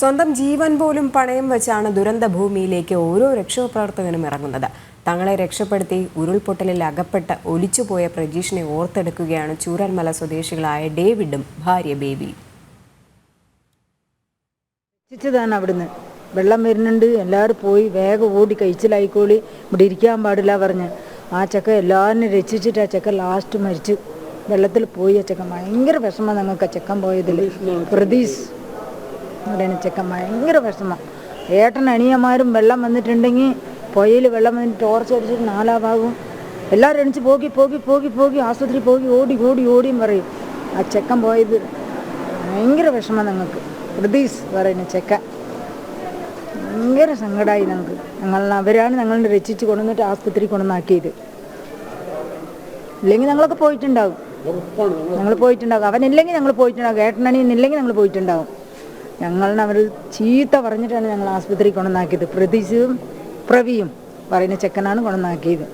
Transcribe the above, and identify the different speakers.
Speaker 1: സ്വന്തം ജീവൻ പോലും പണയം വെച്ചാണ് ദുരന്ത ഭൂമിയിലേക്ക് ഓരോ രക്ഷാപ്രവർത്തകനും ഇറങ്ങുന്നത്. തങ്ങളെ രക്ഷപ്പെടുത്തി ഉരുൾപൊട്ടലിൽ അകപ്പെട്ട് ഒലിച്ചുപോയ പ്രജീഷിനെ ഓർത്തെടുക്കുകയാണ് ചൂരൽമല സ്വദേശികളായ ഡേവിഡും ഭാര്യ ബേബി
Speaker 2: രക്ഷിച്ചതാണ് അവിടുന്ന്. വെള്ളം വരുന്നുണ്ട്. എല്ലാവരും പോയി. വേഗം ഓടി കഴിച്ചിലായിക്കോളി. ഇവിടെ ഇരിക്കാൻ പാടില്ല പറഞ്ഞ്. ആ ചക്ക എല്ലാവരും രക്ഷിച്ചിട്ട് ആ ചക്ക ലാസ്റ്റ് മരിച്ചു. വെള്ളത്തിൽ പോയി ആ ചക്ക. ഭയങ്കര വിഷമം ഞങ്ങൾക്ക് ആ ചക്കം പോയതിൽ പ്രതീഷ്. പറയുന്ന ചെക്കൻ ഭയങ്കര വിഷമം. ഏട്ടൻ അനിയന്മാരും വെള്ളം വന്നിട്ടുണ്ടെങ്കിൽ പുഴയിൽ വെള്ളം വന്നിട്ട് ടോർച്ച് അടിച്ചിട്ട് നാലാ ഭാഗവും എല്ലാവരും എണിച്ച് പോകി പോകി പോകി പോകി ആശുപത്രി പോകി ഓടി ഓടി ഓടിയും പറയും. ആ ചെക്കൻ പോയത് ഭയങ്കര വിഷമം ഞങ്ങൾക്ക്. പ്രതീസ് പറയുന്ന ചെക്കൻ. ഭയങ്കര സങ്കടമായി ഞങ്ങൾക്ക്. ഞങ്ങൾ അവരാണ് ഞങ്ങളെ രക്ഷിച്ച് കൊണ്ടുവന്നിട്ട് ആസ്പത്രി കൊണ്ടുവന്നാക്കിയത്. ഇല്ലെങ്കിൽ ഞങ്ങളൊക്കെ പോയിട്ടുണ്ടാവും ഞങ്ങൾ പോയിട്ടുണ്ടാകും. അവനില്ലെങ്കിൽ ഞങ്ങൾ പോയിട്ടുണ്ടാകും. ഏട്ടനണിയെന്നില്ലെങ്കിൽ ഞങ്ങൾ പോയിട്ടുണ്ടാവും ഞങ്ങളെ അവർ ചീത്ത പറഞ്ഞിട്ടാണ് ഞങ്ങൾ ആസ്പത്രി കൊണ്ടുവന്നാക്കിയത്. പ്രതീക്ഷയും പ്രവിയും പറയുന്ന ചെക്കനാണ് കൊണ്ടുവന്നാക്കിയത്.